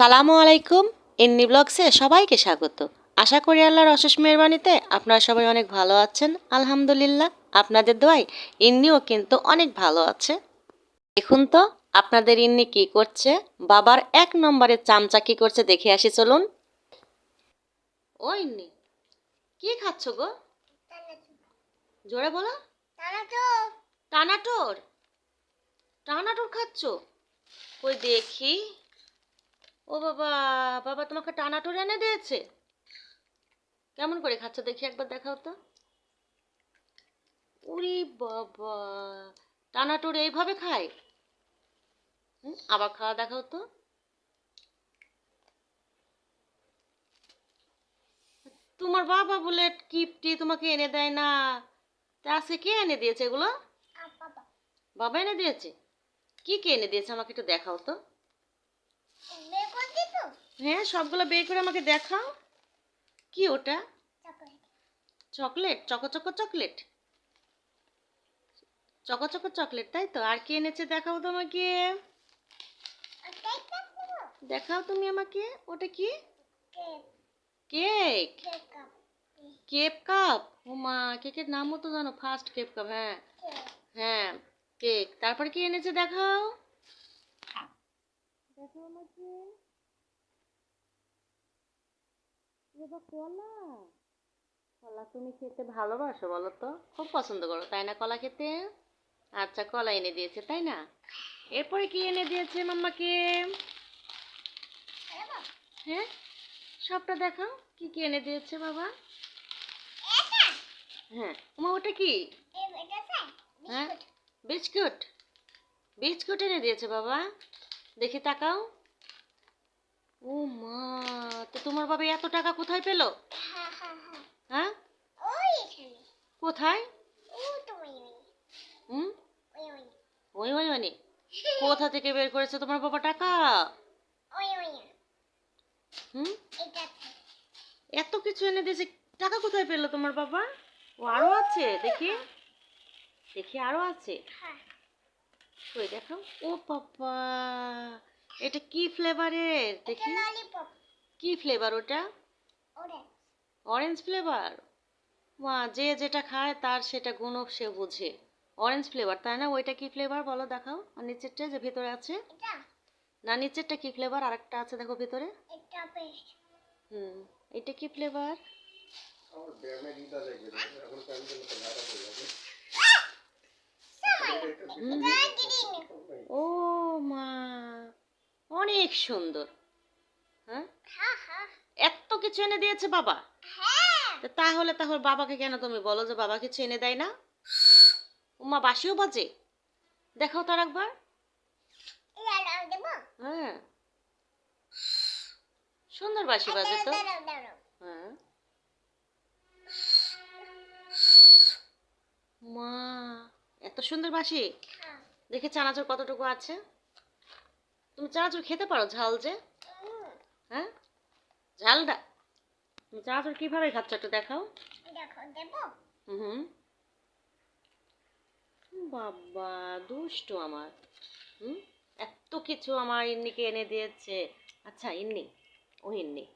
আসসালামু আলাইকুম। ইন্নি ব্লগসে সবাইকে স্বাগত। আশা করি আল্লাহর অশেষ মেহরবানিতে আপনারা সবাই অনেক ভালো আছেন আলহামদুলিল্লাহ। আপনাদের দোয়াই ইন্নিও কিন্তু অনেক ভালো আছে। দেখুন তো আপনাদের ইন্নি কি করছে? বাবার এক নম্বরের চামচা কি করছে দেখে আসি চলুন। ও ইন্নি কি খাচ্ছ গো? জোরে বলো। টানাটোর? টানাটোর খাচ্ছ? কই দেখি। ও বাবা বাবা তোমাকে টানাটোর এনে দিয়েছে। কেমন করে খাচ্ছ দেখি একবার দেখাও তো। উরি বাবা টানাটোর এইভাবে খায়? হুম, আবার খাওয়া দেখাও তো। তোমার বাবা বলে কিপটি তোমাকে এনে দেয় না। তা আজকে কে এনে দিয়েছে এগুলো? বাবা। এনে দিয়েছে? কি কে এনে দিয়েছে আমাকে একটু দেখাও তো। হ্যাঁ সবগুলো বের করে আমাকে দেখাও। কি ওটা? Chocolate. Choco choco chocolate. Choco choco chocolate, তাই তো? আর কি এনেছে দেখাও তো আমাকে দেখাও তুমি আমাকে। ওটা কি? কেক। Cape cup. ও মা, কেকের নামও তো জানো, ফার্স্ট কেপ কাপ হ্যাঁ। হ্যাঁ কেক। তারপর কি এনেছে দেখাও? দেখাও আমাকে। বা কলা? কলা তুমি খেতে ভালোবাসো বলো তো খুব পছন্দ করো, তাই না কলা খেতে? আচ্ছা কলা এনে দিয়েছে, তাই না? এরপরে কি এনে দিয়েছে মাম্মাকে? হ্যাঁ? সবটা দেখাও, কি কি এনে দিয়েছে বাবা? হ্যাঁ ওটা কি? হ্যাঁ? বিস্কুট। বিস্কুট এনে দিয়েছে বাবা। দেখি তাকাও। ও মা তো তোমার বাবা এত টাকা কোথায় পেল? হ্যাঁ কোথায়? হুম? ওই ওই। মানে। কোথা থেকে বের করেছে তোমার বাবা টাকা? হুম? এত কিছু এনে দিয়েছে টাকা কোথায় পেল তোমার বাবা? ও আরও আছে দেখি। দেখি আরও আছে। কই দেখাও। ও পাপা এটা কি ফ্লেভারের দেখি। কি ফ্লেভার ওটা? অরেঞ্জ ফ্লেভার মা যে যেটা খায় তার সেটা গুণ সে বুঝে। অরেঞ্জ ফ্লেভার তাই না? ওইটা কি ফ্লেভার বলো দেখাও। আর নিচেরটা যে ভিতরে আছে? না নিচেরটা কি ফ্লেভার আর একটা আছে দেখো ভিতরে। হুম এটা কি ফ্লেভার ও মা অনেক সুন্দর। হ্যাঁ? এত কিছু এনে দিয়েছে বাবা। তাহলে তাহলে বাবাকে কেন তুমি বলো যে বাবা কিছু এনে দেয় না? উমা বাসিও বাজে। দেখাও তার একবার হ্যাঁ। সুন্দর বাসি বাজে তো। হ্যাঁ। মা এত সুন্দর বাসি দেখে চানাচুর কতটুকু আছে? তুমি চানাচুর খেতে পারো ঝাল যে? হ্যাঁ? ঝালটা। তুমি চানাচুর কীভাবে খাচ্ছ একটু দেখাও। হুম বাবা দুষ্টু আমার। হুম? এত কিছু আমার ইন্নিকে এনে দিয়েছে। আচ্ছা ইন্নি ও ইন্নি।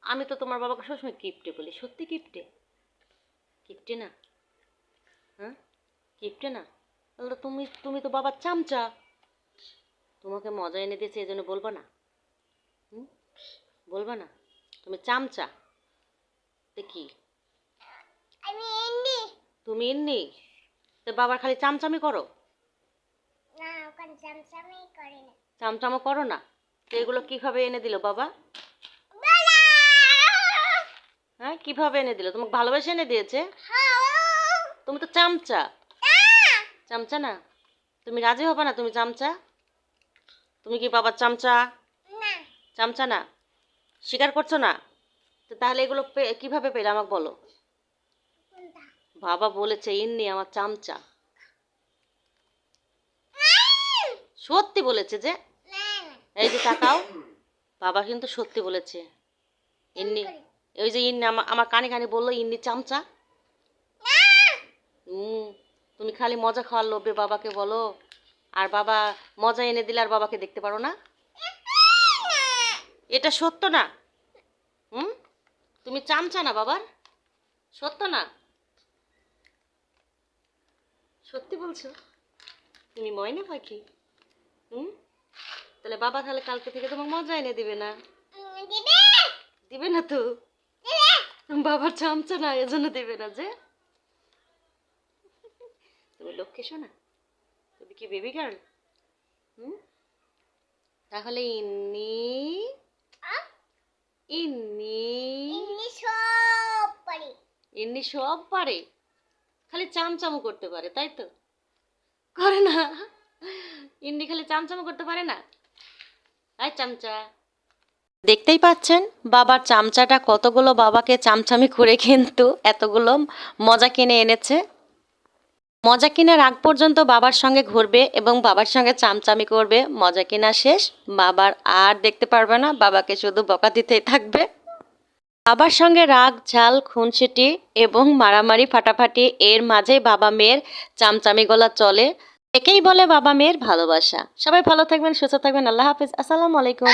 আমি তো তোমার বাবাকে সবসময় কিপটে বলি। সত্যি কিপটে? কিপটে না? হ্যাঁ? কিপটে না? তাহলে তুমি তুমি তো বাবার চামচা। তোমাকে মজা এনে দিয়েছে এই জন্য বলবা না? হুম? বলবা না? তুমি চামচা। দেখি তুমি ইন্নি তো বাবার খালি চামচামি করো। চামচামো করো না। তো এগুলো কীভাবে এনে দিল বাবা? হ্যাঁ কীভাবে এনে দিল? তোমাকে ভালোবেসে এনে দিয়েছে? তুমি তো চামচা। চামচা না? তুমি রাজি হবে না তুমি চামচা? তুমি কি বাবার চামচা? চামচা না? স্বীকার করছ না? তো তাহলে এগুলো কীভাবে পেলে আমাকে বলো? বাবা বলেছে ইন্নি আমার চামচা। সত্যি বলেছে যে? এই যে তাকাও। বাবা কিন্তু সত্যি বলেছে। ইন্নি ওই যে ইন্নি আমার আমার কানে কানে বলল ইন্নি চামচা? হুম তুমি খালি মজা খাওয়ার লোভে বাবাকে বলো। আর বাবা মজা এনে দিলে আর বাবাকে দেখতে পারো না? এটা সত্য না? হুম? তুমি চামচা না বাবার? সত্য না? সত্যি বলছো? তুমি ময়না পাখি? হুম? তাহলে বাবা তাহলে কালকে থেকে তোমাকে মজা এনে দিবে না? দিবে না তো? বাবার চামচা না, এজন্য দিবে না যে? তুমি লক্ষ্মী শোনা কি বেবি গার্ল হুম? তাহলে ইন্নি ইন্নি ইন্নি সব পারে। খালি চামচামো করতে পারে তাই তো? করে না। ইন্নি খালি চামচামো করতে পারে না? আয় চামচা। দেখতেই পাচ্ছেন বাবার চামচাটা কতগুলো বাবাকে চামচামি করে কিন্তু এতগুলো মজা কিনে এনেছে। মজা কেনার আগ পর্যন্ত বাবার সঙ্গে ঘুরবে এবং বাবার সঙ্গে চামচামি করবে। মজা কিনা শেষ। বাবার আর দেখতে পারবে না। বাবাকে শুধু বকা দিতেই থাকবে। বাবার সঙ্গে রাগ, ঝাল, খুনসিটি এবং মারামারি ফাটাফাটি, এর মাঝে বাবা মেয়ের চামচামি গলা চলে। একেই বলে বাবা মেয়ের ভালোবাসা। সবাই ভালো থাকবেন, সুস্থ থাকবেন। আল্লাহ হাফিজ। আসসালামু আলাইকুম।